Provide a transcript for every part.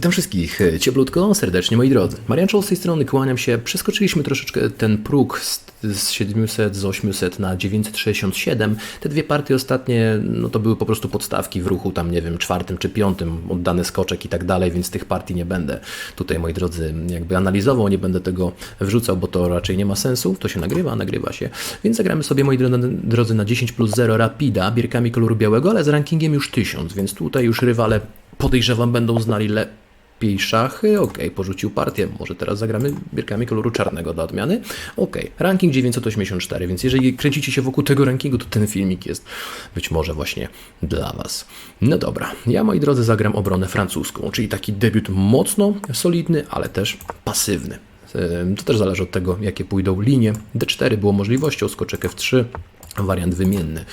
Witam wszystkich cieplutko, serdecznie moi drodzy. Marian Czoł z tej strony, kłaniam się. Przeskoczyliśmy troszeczkę ten próg z, z 700, z 800 na 967. Te dwie partie ostatnie, no to były po prostu podstawki w ruchu tam, nie wiem, czwartym czy piątym, oddany skoczek i tak dalej, więc tych partii nie będę tutaj, moi drodzy, jakby analizował, nie będę tego wrzucał, bo to raczej nie ma sensu. To się nagrywa, nagrywa się. Więc zagramy sobie, moi drodzy, na 10 plus 0 Rapida, bierkami koloru białego, ale z rankingiem już 1000, więc tutaj już rywale podejrzewam będą znali lepiej szachy. Ok, porzucił partię. Może teraz zagramy bierkami koloru czarnego do odmiany. Ok, ranking 984, więc jeżeli kręcicie się wokół tego rankingu, to ten filmik jest być może właśnie dla Was. No dobra, ja moi drodzy zagram obronę francuską, czyli taki debiut mocno solidny, ale też pasywny. To też zależy od tego, jakie pójdą linie. D4 było możliwością, skoczek F3, Wariant wymienny.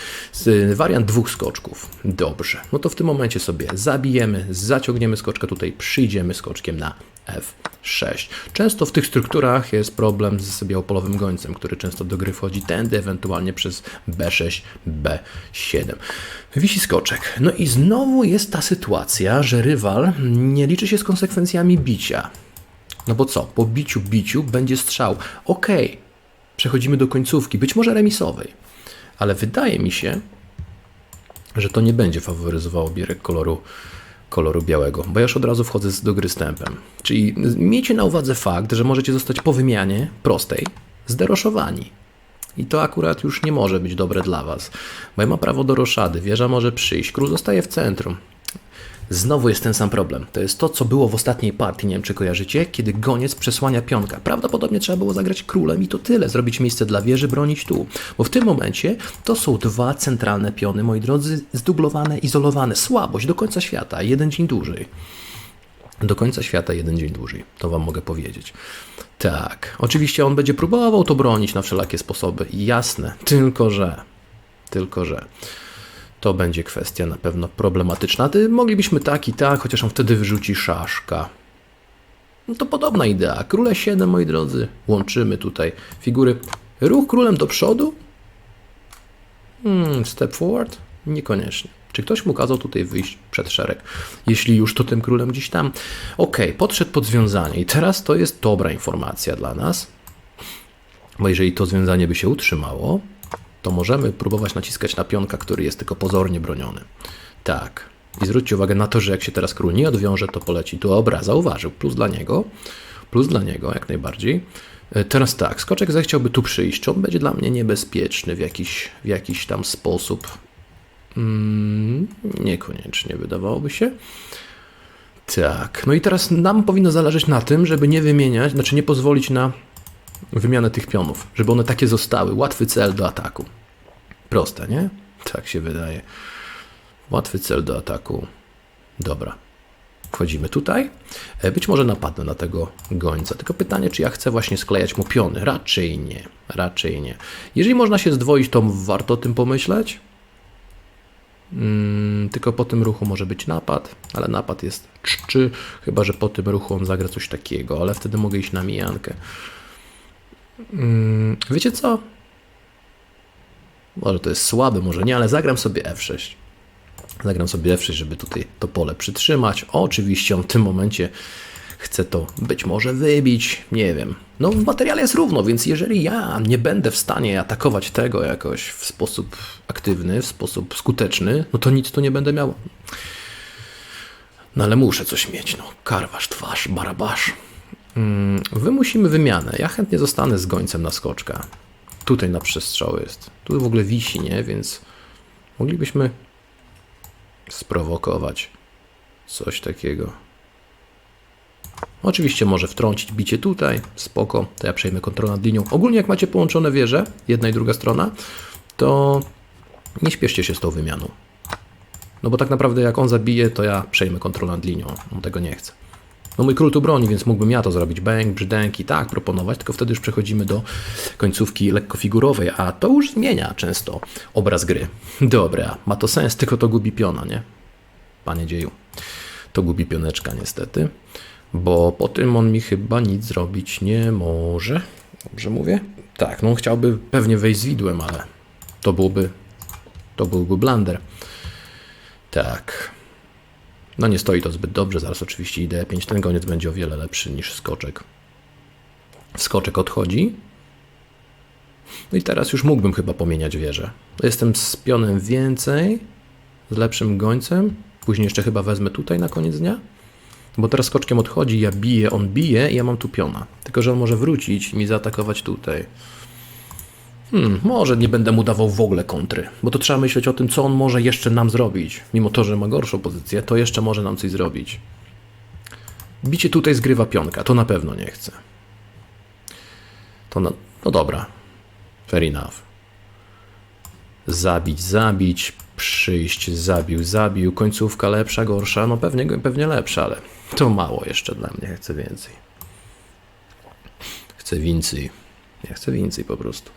Wariant dwóch skoczków. Dobrze. No to w tym momencie sobie zabijemy, zaciągniemy skoczka tutaj, przyjdziemy skoczkiem na F6. Często w tych strukturach jest problem z białopolowym gońcem, który często do gry wchodzi tędy, ewentualnie przez B6, B7. Wisi skoczek. No i znowu jest ta sytuacja, że rywal nie liczy się z konsekwencjami bicia. No bo co? Po biciu, biciu będzie strzał. Okej, okay. przechodzimy do końcówki, być może remisowej ale wydaje mi się, że to nie będzie faworyzowało bierek koloru, koloru białego, bo ja już od razu wchodzę do gry z tempem. Czyli miejcie na uwadze fakt, że możecie zostać po wymianie prostej zderoszowani. I to akurat już nie może być dobre dla Was, bo ja ma prawo do roszady, wieża może przyjść, król zostaje w centrum. Znowu jest ten sam problem. To jest to, co było w ostatniej partii, nie wiem czy kojarzycie, kiedy goniec przesłania pionka. Prawdopodobnie trzeba było zagrać królem i to tyle, zrobić miejsce dla wieży, bronić tu. Bo w tym momencie to są dwa centralne piony, moi drodzy, zdublowane, izolowane. Słabość do końca świata, jeden dzień dłużej. Do końca świata jeden dzień dłużej, to wam mogę powiedzieć. Tak, oczywiście on będzie próbował to bronić na wszelakie sposoby, jasne, tylko że, tylko że to będzie kwestia na pewno problematyczna. Ty moglibyśmy tak i tak, chociaż on wtedy wyrzuci szaszka. No to podobna idea. Króle 7, moi drodzy. Łączymy tutaj figury. Ruch królem do przodu? Hmm, step forward? Niekoniecznie. Czy ktoś mu kazał tutaj wyjść przed szereg? Jeśli już, to tym królem gdzieś tam. Ok, podszedł pod związanie. I teraz to jest dobra informacja dla nas. Bo jeżeli to związanie by się utrzymało, to możemy próbować naciskać na pionka, który jest tylko pozornie broniony. Tak. I zwróćcie uwagę na to, że jak się teraz król nie odwiąże, to poleci. Tu obraz zauważył. Plus dla niego. Plus dla niego, jak najbardziej. E, teraz tak, skoczek zechciałby tu przyjść. Czy on będzie dla mnie niebezpieczny w jakiś, w jakiś tam sposób? Mm, niekoniecznie, wydawałoby się. Tak, no i teraz nam powinno zależeć na tym, żeby nie wymieniać, znaczy nie pozwolić na wymianę tych pionów, żeby one takie zostały. Łatwy cel do ataku. Proste, nie? Tak się wydaje. Łatwy cel do ataku. Dobra. Wchodzimy tutaj. E, być może napadnę na tego gońca. Tylko pytanie, czy ja chcę właśnie sklejać mu piony? Raczej nie. Raczej nie. Jeżeli można się zdwoić, to warto o tym pomyśleć. Hmm, tylko po tym ruchu może być napad, ale napad jest czczy, chyba że po tym ruchu on zagra coś takiego, ale wtedy mogę iść na mijankę. Hmm, wiecie co? Może to jest słabe, może nie, ale zagram sobie F6. Zagram sobie F6, żeby tutaj to pole przytrzymać. Oczywiście on w tym momencie chce to być może wybić, nie wiem. No w materiale jest równo, więc jeżeli ja nie będę w stanie atakować tego jakoś w sposób aktywny, w sposób skuteczny, no to nic tu nie będę miał. No ale muszę coś mieć, no. Karwasz, twarz, barabasz. Hmm, wymusimy wymianę. Ja chętnie zostanę z gońcem na skoczka. Tutaj na przestrzał jest. Tu w ogóle wisi, nie? Więc moglibyśmy sprowokować coś takiego. Oczywiście może wtrącić bicie tutaj, spoko, to ja przejmę kontrolę nad linią. Ogólnie jak macie połączone wieże, jedna i druga strona, to nie śpieszcie się z tą wymianą. No bo tak naprawdę jak on zabije, to ja przejmę kontrolę nad linią. On tego nie chce. No mój król tu broni, więc mógłbym ja to zrobić. Bęk, brzdęki, tak, proponować, tylko wtedy już przechodzimy do końcówki lekkofigurowej, a to już zmienia często obraz gry. Dobra, ma to sens, tylko to gubi piona, nie? Panie dzieju. To gubi pioneczka niestety, bo po tym on mi chyba nic zrobić nie może. Dobrze mówię? Tak, no chciałby pewnie wejść z widłem, ale to byłby, to byłby blunder. Tak. No nie stoi to zbyt dobrze, zaraz oczywiście idę 5 ten goniec będzie o wiele lepszy niż skoczek. Skoczek odchodzi. No i teraz już mógłbym chyba pomieniać wieżę. Jestem z pionem więcej, z lepszym gońcem. Później jeszcze chyba wezmę tutaj na koniec dnia. Bo teraz skoczkiem odchodzi, ja biję, on bije i ja mam tu piona. Tylko, że on może wrócić i mi zaatakować tutaj. Hmm, może nie będę mu dawał w ogóle kontry, bo to trzeba myśleć o tym, co on może jeszcze nam zrobić. Mimo to, że ma gorszą pozycję, to jeszcze może nam coś zrobić. Bicie tutaj zgrywa pionka, to na pewno nie chcę. To na... no dobra. Fair enough. Zabić, zabić, przyjść, zabił, zabił. Końcówka lepsza, gorsza? No pewnie, pewnie lepsza, ale to mało jeszcze dla mnie. Chcę więcej. Chcę więcej. Ja chcę więcej po prostu.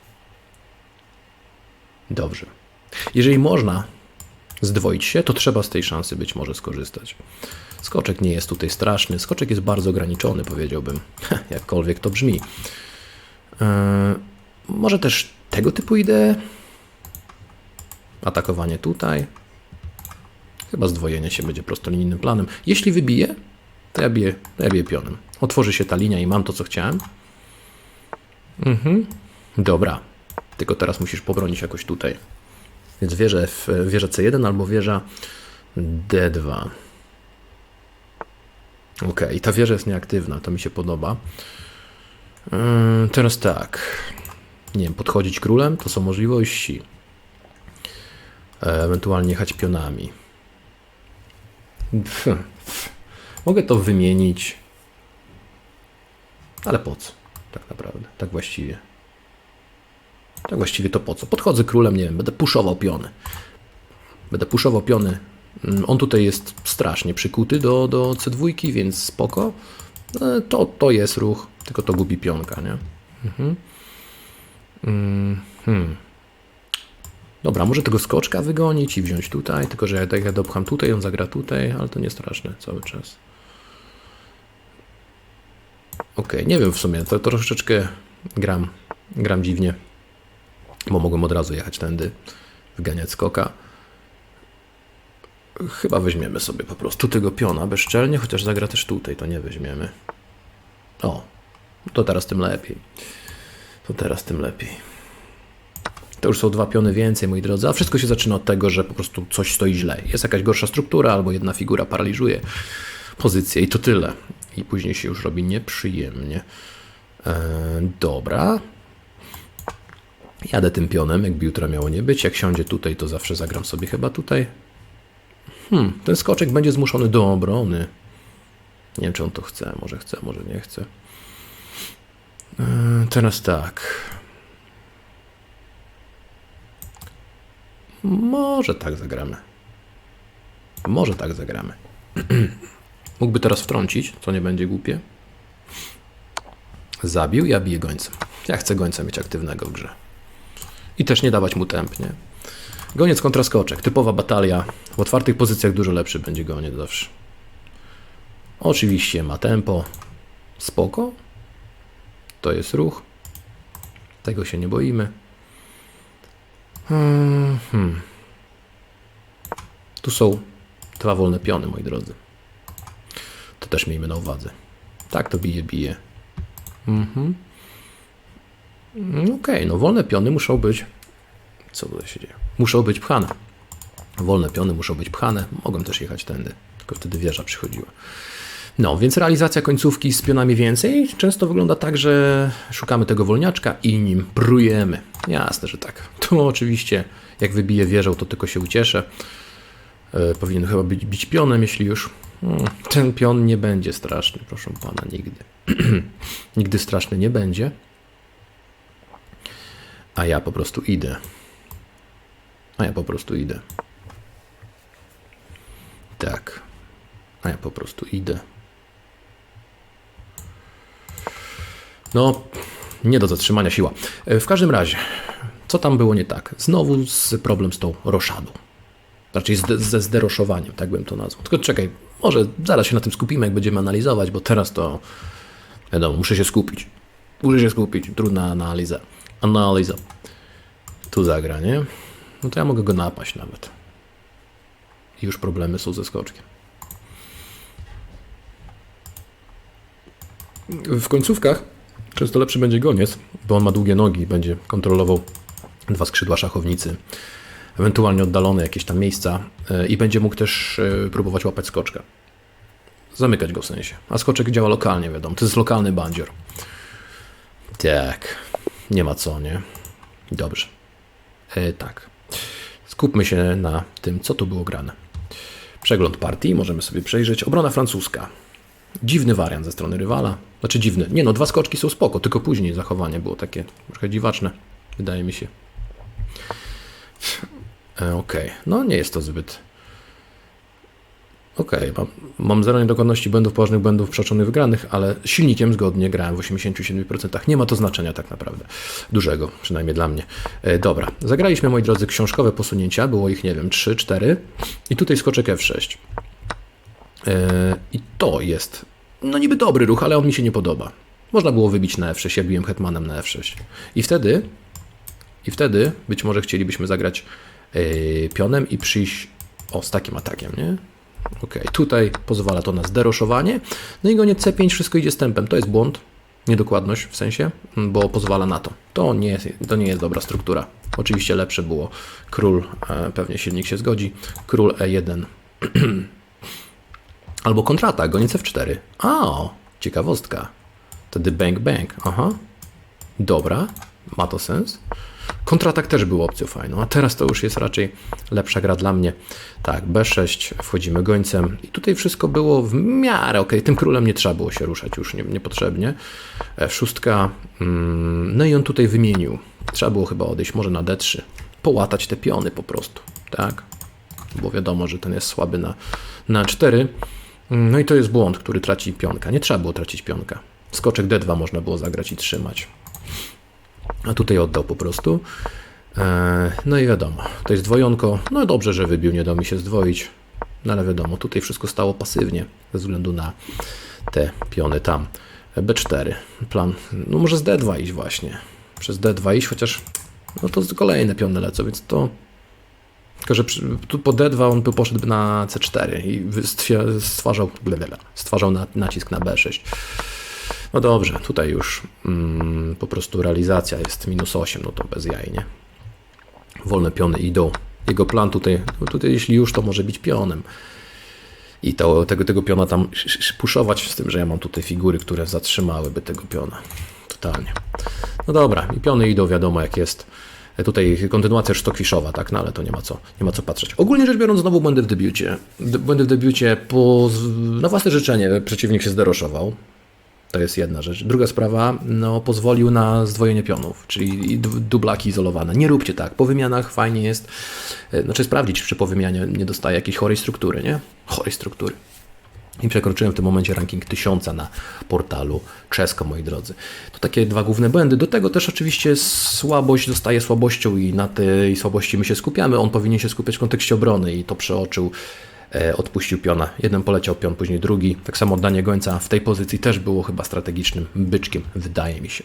Dobrze. Jeżeli można zdwoić się, to trzeba z tej szansy być może skorzystać. Skoczek nie jest tutaj straszny. Skoczek jest bardzo ograniczony, powiedziałbym. Jakkolwiek to brzmi. Eee, może też tego typu idee? Atakowanie tutaj. Chyba zdwojenie się będzie prostolinijnym planem. Jeśli wybiję, to ja biję, to ja biję pionem. Otworzy się ta linia i mam to, co chciałem. Mhm. Dobra. Tylko teraz musisz pobronić jakoś tutaj. Więc wieża, F, wieża C1 albo wieża D2. Ok, i ta wieża jest nieaktywna, to mi się podoba. Yy, teraz tak. Nie wiem, podchodzić królem to są możliwości. E, Ewentualnie jechać pionami. Mogę to wymienić. Ale po co? Tak naprawdę, tak właściwie. Tak właściwie to po co? Podchodzę królem, nie wiem, będę puszował piony. Będę puszował piony. Mm, On tutaj jest strasznie przykuty do, do C2, więc spoko. E, To, to jest ruch, tylko to gubi pionka, nie? Mhm. Mm, hmm. Dobra, może tego skoczka wygonić i wziąć tutaj, tylko że ja tak ja dopcham tutaj, on zagra tutaj, ale to nie straszne cały czas. Okej, nie wiem w sumie, to, to troszeczkę gram, gram dziwnie, bo mogłem od razu jechać tędy, wyganiać skoka. Chyba weźmiemy sobie po prostu tego piona bezczelnie, chociaż zagra też tutaj, to nie weźmiemy. O, to teraz tym lepiej. To teraz tym lepiej. To już są dwa piony więcej, moi drodzy, a wszystko się zaczyna od tego, że po prostu coś stoi źle. Jest jakaś gorsza struktura, albo jedna figura paraliżuje pozycję i to tyle. I później się już robi nieprzyjemnie. E, dobra. Jadę tym pionem, jakby jutro miało nie być. Jak siądzie tutaj, to zawsze zagram sobie chyba tutaj. Hmm, ten skoczek będzie zmuszony do obrony. Nie wiem, czy on to chce. Może chce, może nie chce. E, teraz tak. Może tak zagramy. Może tak zagramy. Mógłby teraz wtrącić, co nie będzie głupie. Zabił, ja biję gońcem. Ja chcę gońca mieć aktywnego w grze. I też nie dawać mu temp, nie? Goniec kontra skoczek. Typowa batalia. W otwartych pozycjach dużo lepszy będzie goniec zawsze. Oczywiście ma tempo. Spoko. To jest ruch. Tego się nie boimy. Hmm, hmm. Tu są dwa wolne piony, moi drodzy. To też miejmy na uwadze. Tak to bije, bije. Mhm. Mm, Okej, no wolne piony muszą być. Co tutaj się dzieje? Muszą być pchane. Wolne piony muszą być pchane. Mogłem też jechać tędy, tylko wtedy wieża przychodziła. No, więc realizacja końcówki z pionami więcej często wygląda tak, że szukamy tego wolniaczka i nim prujemy. Jasne, że tak. Tu oczywiście, jak wybiję wieżą, to tylko się ucieszę. E, powinien chyba być bić pionem, jeśli już. Hmm, Ten pion nie będzie straszny, proszę pana, nigdy. nigdy straszny nie będzie. A ja po prostu idę. A ja po prostu idę. Tak. A ja po prostu idę. No, nie do zatrzymania siła. E, W każdym razie, co tam było nie tak? Znowu z problem z tą roszadą. Raczej z, ze zderoszowaniem, tak bym to nazwał. Tylko czekaj, może zaraz się na tym skupimy, jak będziemy analizować, bo teraz to wiadomo, muszę się skupić. Muszę się skupić. Trudna analiza analiza. Tu zagra, nie? No to ja mogę go napaść nawet. Już problemy są ze skoczkiem. W końcówkach często lepszy będzie goniec, bo on ma długie nogi i będzie kontrolował dwa skrzydła szachownicy, ewentualnie oddalone jakieś tam miejsca e, i będzie mógł też e, próbować łapać skoczka. Zamykać go w sensie. A skoczek działa lokalnie, wiadomo. To jest lokalny bandzior. Tak. Nie ma co, nie? Dobrze. E, tak. Skupmy się na tym, co tu było grane. Przegląd partii, możemy sobie przejrzeć. Obrona francuska. Dziwny wariant ze strony rywala. Znaczy dziwny. Nie no, dwa skoczki są spoko, tylko później zachowanie było takie trochę dziwaczne, wydaje mi się. E, Okej, no nie jest to zbyt. Okej, mam, mam zero niedokładności błędów, poważnych błędów, przeczonych wygranych, ale silnikiem zgodnie grałem w 87%. Nie ma to znaczenia tak naprawdę. Dużego, przynajmniej dla mnie. E, dobra, zagraliśmy, moi drodzy, książkowe posunięcia. Było ich, nie wiem, 3, 4. I tutaj skoczek F6. E, I to jest, no niby dobry ruch, ale on mi się nie podoba. Można było wybić na F6, ja biłem hetmanem na F6. I wtedy, i wtedy być może chcielibyśmy zagrać e, pionem i przyjść o, z takim atakiem, nie? Ok, tutaj pozwala to na zderoszowanie. No i goniec C5, wszystko idzie z tempem. To jest błąd, niedokładność w sensie, bo pozwala na to. To nie jest, to nie jest dobra struktura. Oczywiście lepsze było król, e, pewnie silnik się zgodzi, król E E1. Albo kontratak, goniec F4. A, ciekawostka. Wtedy bang bang. Aha. Dobra, ma to sens. Kontratak też był opcją fajną, a teraz to już jest raczej lepsza gra dla mnie. Tak, B6, wchodzimy gońcem i tutaj wszystko było w miarę ok. Tym królem nie trzeba było się ruszać już nie, niepotrzebnie. F6, mm, no i on tutaj wymienił. Trzeba było chyba odejść może na D3, połatać te piony po prostu, tak? Bo wiadomo, że ten jest słaby na, na 4. No i to jest błąd, który traci pionka. Nie trzeba było tracić pionka. Skoczek D2 można było zagrać i trzymać. A tutaj oddał po prostu. E, No i wiadomo, to jest dwojonko. No dobrze, że wybił, nie dał mi się zdwoić. No ale wiadomo, tutaj wszystko stało pasywnie ze względu na te piony tam. B4. Plan, no może z D2 iść właśnie. Przez D2 iść, chociaż no to kolejne piony lecą, więc to tylko, że tu po D2 on by poszedł na C4 i stwarzał, stwarzał na, nacisk na B6. No dobrze, tutaj już mm, po prostu realizacja jest minus 8, no to bez jaj, nie? Wolne piony idą. Jego plan tutaj, no tutaj jeśli już, to może być pionem. I to, tego, tego piona tam sz- sz- puszować, z tym, że ja mam tutaj figury, które zatrzymałyby tego piona. Totalnie. No dobra, i piony idą, wiadomo jak jest. E, Tutaj kontynuacja sztokwiszowa, tak, no ale to nie ma co, nie ma co patrzeć. Ogólnie rzecz biorąc, znowu błędy w debiucie. D- błędy w debiucie po, na własne życzenie przeciwnik się zderoszował. To jest jedna rzecz. Druga sprawa, no, pozwolił na zdwojenie pionów, czyli dublaki izolowane. Nie róbcie tak. Po wymianach fajnie jest, e, znaczy sprawdzić, czy po wymianie nie dostaje jakiejś chorej struktury, nie? Chorej struktury. I przekroczyłem w tym momencie ranking 1000 na portalu Czesko, moi drodzy. To takie dwa główne błędy. Do tego też oczywiście słabość zostaje słabością i na tej słabości my się skupiamy. On powinien się skupiać w kontekście obrony i to przeoczył, odpuścił piona. Jeden poleciał pion, później drugi. Tak samo oddanie gońca w tej pozycji też było chyba strategicznym byczkiem, wydaje mi się.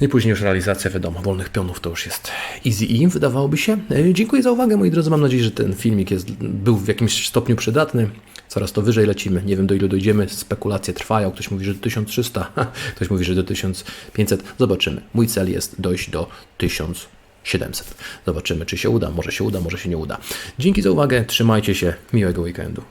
I później już realizacja, wiadomo, wolnych pionów to już jest easy in, wydawałoby się. E, Dziękuję za uwagę, moi drodzy. Mam nadzieję, że ten filmik jest, był w jakimś stopniu przydatny. Coraz to wyżej lecimy. Nie wiem, do ilu dojdziemy. Spekulacje trwają. Ktoś mówi, że do 1300, ktoś mówi, że do 1500. Zobaczymy. Mój cel jest dojść do 1700. Zobaczymy, czy się uda. Może się uda, może się nie uda. Dzięki za uwagę. Trzymajcie się. Miłego weekendu.